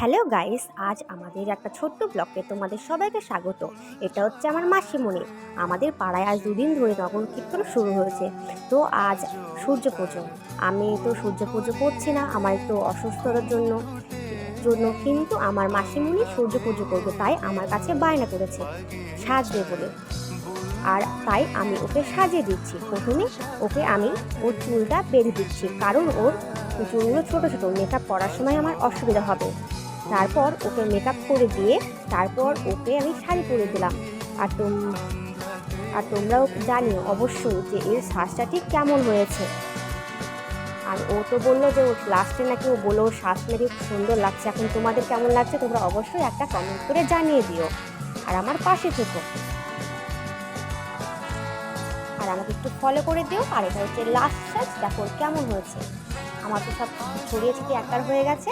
Hello guys, আজ আমাদের একটা ছোট্ট ব্লগে তোমাদের সবাইকে স্বাগত। এটা হচ্ছে আমার মাসিমণি। আমাদের পাড়ায় আজ দুদিন ধরে নগর কীর্তন শুরু হয়েছে। তো আজ সূর্য পুজো আমি তো সূর্য পুজো করছি না, আমার একটু অসুস্থতার জন্য জন্য কিন্তু আমার মাসিমণি সূর্য পুজো করবে, তাই আমার কাছে বায়না করেছে, সাজবে বলে। আর তাই আমি ওকে সাজিয়ে দিচ্ছি। প্রথমে ওকে আমি ওর চুলটা বেঁধে দিচ্ছি, কারণ ওর চুলগুলো ছোটো ছোটো মেকআপ করার সময় আমার অসুবিধা হবে। তারপর ওকে মেকআপ করে দিয়ে তারপর ওকে আমি শাড়ি পরে দিলাম। আর তোম, আর তোমরাও জানিও অবশ্যই যে এর শ্বাসটা ঠিক কেমন হয়েছে। আর ও তো বলল যে ও লাস্টে নাকি ও বলল শ্বাস খুব সুন্দর লাগছে। এখন তোমাদের কেমন লাগছে তোমরা অবশ্যই একটা কমেন্ট করে জানিয়ে দিও। আর আমার পাশে থেকো। আর আমাকে একটু ফলো করে দিও। আর এটা হচ্ছে লাস্ট সাজ। দেখো কেমন হয়েছে। আমার তো সব ছড়িয়ে ছিটিয়ে একার হয়ে গেছে।